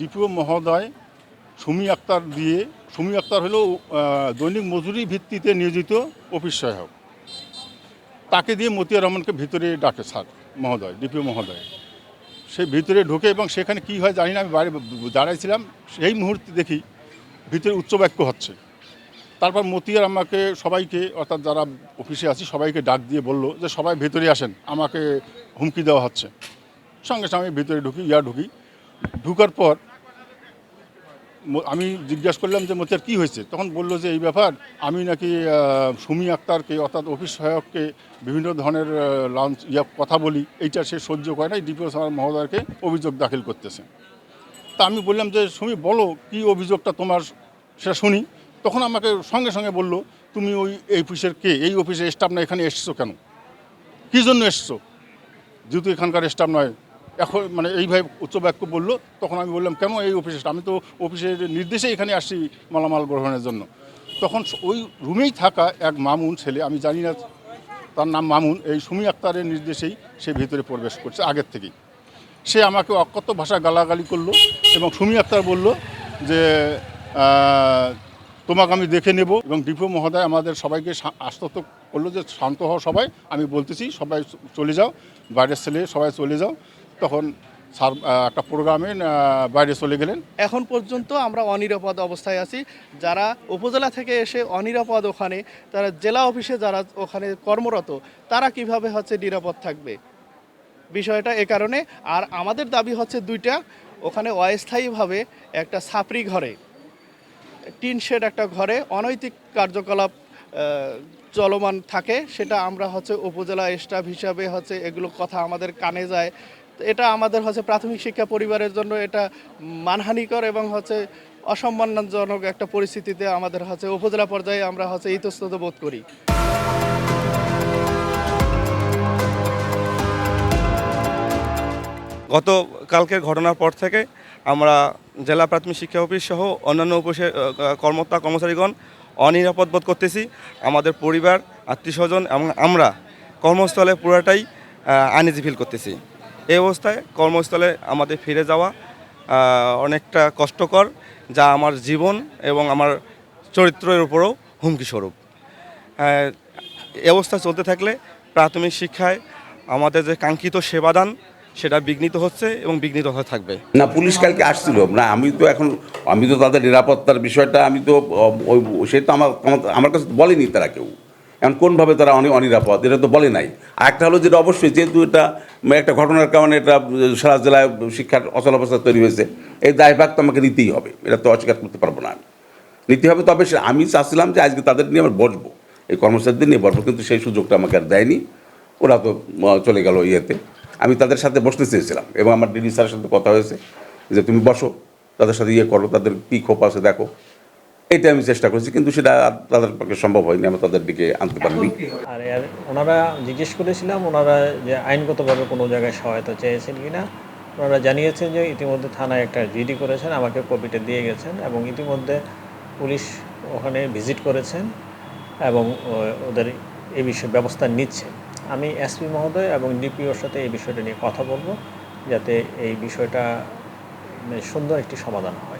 DPO মহোদয় সুমি আক্তার দিয়ে, সুমি আক্তার হলো দৈনিক মজুরি ভিত্তিতে নিয়োজিত অফিস সহায়ক। তাকে দিয়ে মতিয়া রহমানকে ভিতরে ডাকে স্যার, মহোদয়, ডিপিও মহোদয়। সে ভিতরে ঢোকে এবং সেখানে কি হয় জানি না, আমি বাইরে দাঁড়াইছিলাম, সেই মুহূর্তে দেখি ভিতরে উচ্চবাক্য হচ্ছে। তারপর মতিয়ার আমাকে সবাইকে, অর্থাৎ যারা অফিসে আছি, সবাইকে ডাক দিয়ে বলল যে সবাই ভেতরে আসেন, আমাকে হুমকি দেওয়া হচ্ছে। সঙ্গে সঙ্গে ভিতরে ঢুকি, ইয়া ঢুকি। ঢুকার পর আমি জিজ্ঞাসা করলাম যে মতিয়ার কী হয়েছে? তখন বলল যে, এই ব্যাপার, আমি নাকি সুমি আক্তারকে, অর্থাৎ অফিস সহায়ককে বিভিন্ন ধরনের লঞ্চ ইয়া কথা বলি, এইটা সে সহ্য করে না ডিপিও স্যার মহোদয়কে অভিযোগ দাখিল করতেছে। তা আমি বললাম যে, সুমি, বলো, কি অভিযোগটা তোমার? সেটা শুনি, তখন আমাকে সঙ্গে সঙ্গে বলল, তুমি ওই এই অফিসের কে? এই অফিসের স্টাফ না, এখানে এসছো কেন? কী জন্য এসছো? যেহেতু এখানকার স্টাফ নয় এখন মানে এইভাবে উচ্চ বাক্য বলল, তখন আমি বললাম, কেন এই অফিসে? আমি তো অফিসের নির্দেশে এখানে আসছি মালামাল গ্রহণের জন্য। তখন ওই রুমেই থাকা এক মামুন ছেলে, আমি জানি না তার নাম মামুন, এই সুমি আক্তারের নির্দেশেই সে ভিতরে প্রবেশ করছে আগের থেকেই। সে আমাকে অকথ্য ভাষা গালাগালি করল এবং সুমি আক্তার বলল যে তোমাকে আমি দেখে নেব। এবং ডিপো মহোদয় আমাদের সবাইকে আশ্বস্ত করল যে, শান্ত হও সবাই, আমি বলতেছি, সবাই চলে যাও, বাইরের ছেলে সবাই চলে যাও। তখন স্যার একটা প্রোগ্রামে বাইরে চলে গেলেন। এখন পর্যন্ত আমরা অনিরাপদ অবস্থায় আছি। যারা উপজেলা থেকে এসে অনিরাপদ ওখানে, তারা জেলা অফিসে যারা ওখানে কর্মরত, তারা কীভাবে হচ্ছে নিরাপদ থাকবে? বিষয়টা এ কারণে। আর আমাদের দাবি হচ্ছে দুইটা, ওখানে অস্থায়ীভাবে একটা ছাপরি ঘরে, টিন শেড একটা ঘরে, অনৈতিক কার্যকলাপ চলমান থাকে। সেটা আমরা হচ্ছে উপজেলা স্টাফ হিসাবে হচ্ছে এগুলো কথা আমাদের কানে যায়। এটা আমাদের হচ্ছে প্রাথমিক শিক্ষা পরিবারের জন্য এটা মানহানিকর এবং হচ্ছে অসম্মানজনক একটা পরিস্থিতিতে আমাদের হচ্ছে উপজেলা পর্যায়ে আমরা হচ্ছে ইতস্তত বোধ করি। গত কালকের ঘটনার পর থেকে আমরা জেলা প্রাথমিক শিক্ষা অফিস সহ অন্যান্য আহ, কর্মকর্তা কর্মচারীগণ অনিরাপদ বোধ করতেছি। আমাদের পরিবার আত্মীয় স্বজন এবং আমরা কর্মস্থলে পুরাটাই আনইজি ফিল করতেছি। এই অবস্থায় কর্মস্থলে আমাদের ফিরে যাওয়া অনেকটা কষ্টকর যা আমার জীবন এবং আমার চরিত্রের উপরও হুমকি স্বরূপ। আহ, অবস্থা চলতে থাকলে প্রাথমিক শিক্ষায় আমাদের যে কাঙ্ক্ষিত সেবাদান সেটা বিঘ্নিত হচ্ছে এবং বিঘ্নিত হয়ে থাকবে। না পুলিশ কালকে আসছিল। না আমি তো এখন আমি তো তাদের নিরাপত্তার বিষয়টা আমি তো সে তো আমার আমার- কাছে বলেনি তারা কেউ। এখন কোনভাবে তারা অনেক অনিরাপদ? এটা তো বলে নাই। আর একটা হলো যেটা অবশ্যই, যেহেতু এটা একটা ঘটনার কারণে এটা সারা জেলায় শিক্ষার অচল অবস্থা তৈরি হয়েছে, এই দায়ভাগ তো আমাকে নিতেই হবে। এটা তো অস্বীকার করতে পারব না আমি। নিতে হবে, তবে সে- আমি চাচ্ছিলাম যে আজকে তাদের নিয়ে আমার বসবো। এই কর্মচারীদের নিয়ে বসবো, কিন্তু সেই সুযোগটা আমাকে আর দেয়নি। ওরা তো চলে গেল ইয়েতে। আমি তাদের সাথে বসতে চেয়েছিলাম, এবং আমার ডিডি স্যারের সাথে কথা হয়েছে যে, তুমি বসো, তাদের সাথে ইয়ে করো, তাদের কী ক্ষোভ আছে দেখো। এটা আমি চেষ্টা করছি কিন্তু সেটা তাদের পক্ষে সম্ভব হয়নি আমি তাদের দিকে আনতে পারিনি। আর এর ওনারা জিজ্ঞেস করেছিলাম ওনারা যে আইনগতভাবে কোনো জায়গায় সহায়তা চেয়েছেন কিনা ওনারা জানিয়েছেন যে ইতিমধ্যে থানায় একটা জিডি করেছেন আমাকে কপিটা দিয়ে গেছেন এবং ইতিমধ্যে পুলিশ ওখানে ভিজিট করেছেন এবং ওদের এই বিষয়ে ব্যবস্থা নিচ্ছে। আমি এসপি মহোদয় এবং ডিপিওর সাথে এই বিষয়টা নিয়ে কথা বলব যাতে এই বিষয়টা মানে সুন্দর একটি সমাধান হয়।